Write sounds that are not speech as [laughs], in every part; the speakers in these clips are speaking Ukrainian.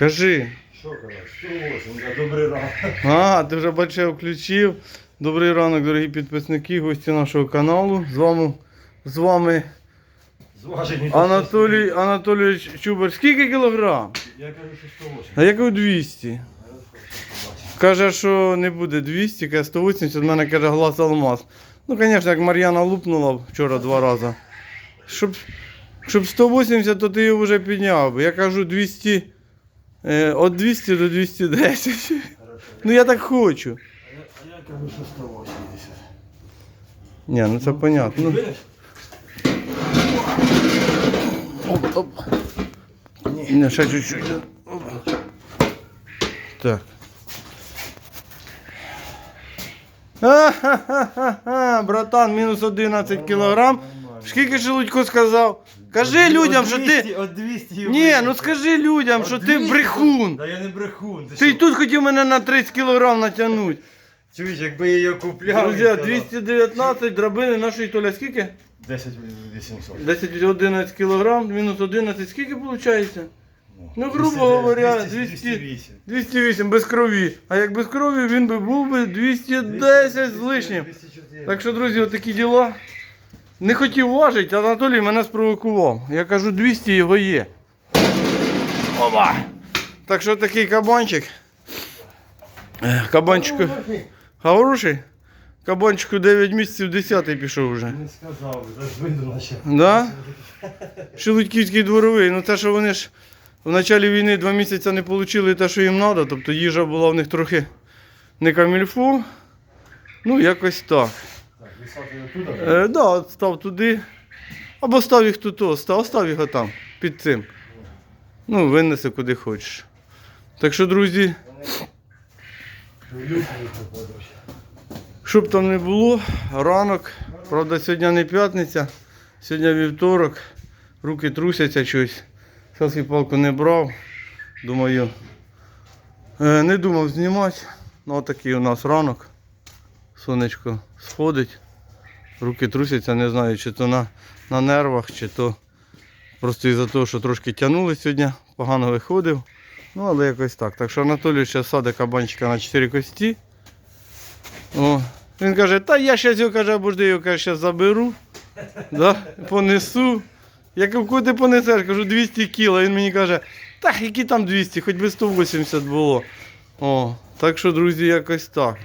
Кажи. Що казати? 108, добрий ранок. А, ти вже бачив, включив. Добрий ранок, дорогі підписники, гості нашого каналу. З вами, з вами Зважені. Анатолій Анатолійович Чубар. Скільки кілограм? Я кажу, що 108. А я кажу 200. Каже, що не буде 200, каже 180, в мене каже глаз алмаз. Ну, звісно, як Мар'яна лупнула вчора два рази. Щоб, щоб 180, то ти його вже підняв. би. Я кажу 200, е, від 200 до 210. Хорошо. Ну я так хочу. А я, а я кажу, що 180. Ні, ну це понятно. Ну, Видиш? оп, оп. Ні, ще чуть-чуть. Так. Ха-ха-ха-ха, братан, мінус 11 кілограм. Скільки ж Лудько сказав? Кажи людям, що ти. От 200 Ні, ну скажи людям, що ти брехун. Та я не брехун. Ти й що? тут хотів мене на 30 кілограм натягнути. Чуєш, якби я її купляв. Друзі, я 219 драбини нашої Толя скільки? 10 800. 10 11 кілограм, мінус 11, скільки виходить? Ну, грубо говоря, 200, 208. 208 без крові. А як без крові, він би був би 210 з лишнім. 204. Так що, друзі, отакі діла. Не хотів важити, Анатолій мене спровокував. Я кажу, 200 його є. Оба! Так що такий кабанчик. Е, Кабанчику. Хороший? Кабанчику 9 місяців, 10 пішов вже. Не сказав, видно наче. Да? Шелудьківський дворовий. Ну те, що вони ж в началі війни два місяці не отримали те, що їм треба, тобто їжа була в них трохи не камільфу. Ну, якось так. Так. Е, да, став туди. Або став їх тут, о, став, став їх отам, під цим. Ну, винеси куди хочеш. Так що, друзі, щоб там не було, ранок. Правда, сьогодні не п'ятниця, сьогодні вівторок. Руки трусяться щось. Селфі палку не брав. Думаю, е, не думав знімати. Ну, отакий у нас ранок. Сонечко сходить. Руки трусяться, не знаю, чи то на, на нервах, чи то просто із-за того, що трошки тягнули сьогодні, погано виходив. Ну, але якось так. Так що Анатолій ще садить кабанчика на 4 кості. О, він каже, та я зараз його каже, або його каже, щас заберу, да, понесу. Я кажу, куди ти понесеш? Кажу, 200 кіл. Він мені каже, та які там 200, хоч би 180 було. О, так що, друзі, якось так.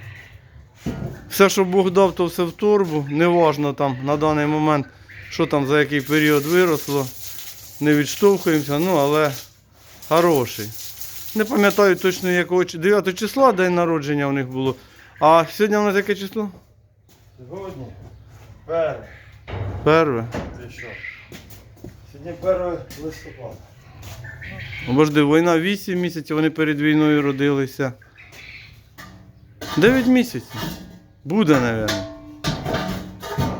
Все, що Бог дав, то все в торбу. Неважно там на даний момент, що там за який період виросло. Не відштовхуємося, ну але хороший. Не пам'ятаю точно якого 9 числа день народження у них було. А сьогодні у нас яке число? Сьогодні перше. Перше. Ти що? Сьогодні 1 листопада. Обожди, війна 8 місяців, вони перед війною родилися. 9 місяців. Буде, мабуть.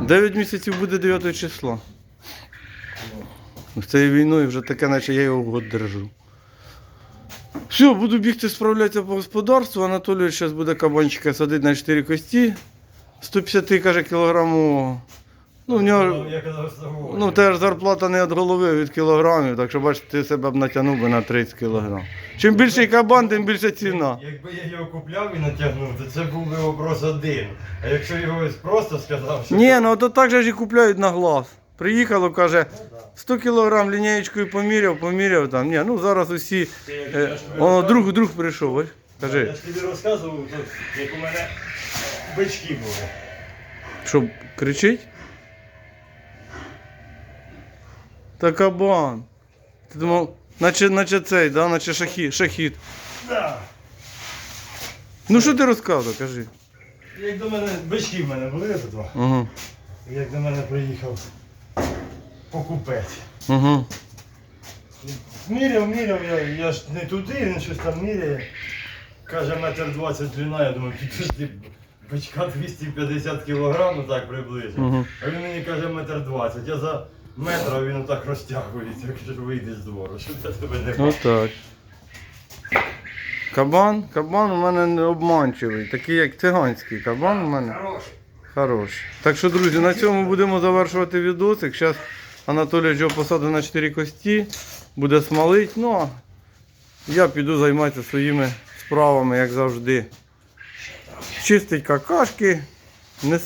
9 місяців буде 9 числа. З цією війною вже таке, наче я його год держу. Все, буду бігти справлятися по господарству. Анатолій зараз буде кабанчика садити на 4 кості. 150 каже кілограму. Ну, в нього. Я казав, 108. Ну, теж зарплата не від голови, а від кілограмів, так що бачите, ти себе б натягнув би на 30 кілограм. Чим більший кабан, тим більша ціна. Якби я його купляв і натягнув, то це був би вопрос один. А якщо його просто сказав, що. Ні, ну то так же ж і купляють на глаз. Приїхало, каже, 100 кілограм лінієчкою поміряв, поміряв там. Ні, ну зараз усі. Е, о, друг, друг прийшов, ось. Я Кажи, ж тобі розказував, то, як у мене бички були. що кричить? Та кабан. Ти думав, наче, наче цей, да? наче шахід. шахід. Да. Ну що ти розказував, кажи. Як до мене бички в мене були тут два. Угу. Як до мене приїхав покупець. Угу. Міряв, міряв, я, я ж не туди, він щось там міряє. Каже, метр двадцять длина, я думаю, підожди, бичка 250 кілограм, так приблизно. Мгм. А він мені каже метр двадцять. Я за метр, а він отак розтягується, каже, вийди з двору, щоб я тебе не бачив. Отак. Кабан, кабан у мене не обманчивий, такий як циганський кабан у мене Хороший. хороший. Так що, друзі, на цьому будемо завершувати відосик. Зараз Анатолій його посадив на 4 кості, буде смалить. Ну, а Я піду займатися своїми справами, як завжди. Чистить какашки,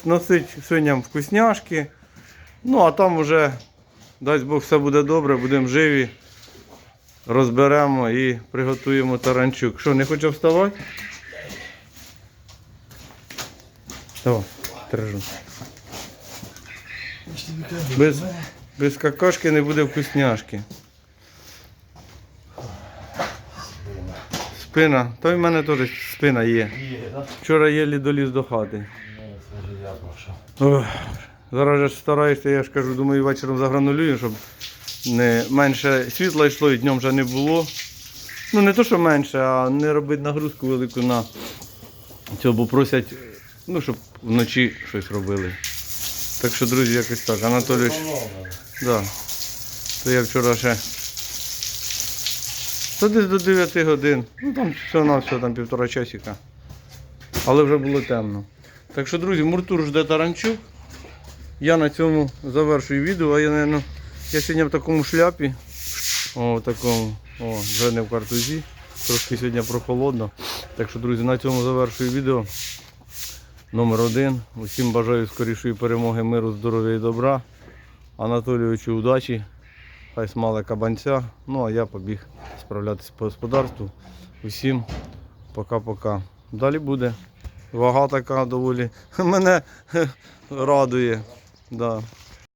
носить свиням вкусняшки. Ну, а там уже, дасть Бог, все буде добре, будемо живі. Розберемо і приготуємо таранчук. Що, не хоче вставати? Давай, держу. Без- Без какашки не буде вкусняшки. Спина. Та в мене теж спина є. Є. Вчора єлі доліз до хати. Ну. Ох, зараз же ж стараєшся, я ж кажу, думаю, вечором загранулюю, щоб не менше світла йшло і днем вже не було. Ну не то, що менше, а не робити нагрузку велику на цього, бо просять, ну, щоб вночі щось робили. Так що, друзі, якось так. Анатолій. Да. То я вчора ще. То десь до 9 годин. Ну там все на все, там півтора часика. Але вже було темно. Так що, друзі, Муртур жде таранчук. Я на цьому завершую відео, а я, наверное, я сьогодні в такому шляпі. О, в такому. О, вже не в картузі. Трошки сьогодні прохолодно. Так що, друзі, на цьому завершую відео. Номер один. Усім бажаю скорішої перемоги, миру, здоров'я і добра. Анатолійовичу удачі, хай смале кабанця. Ну а я побіг справлятися по господарству. Усім пока-пока. Далі буде. Вага така доволі [laughs] мене [laughs] радує. Да.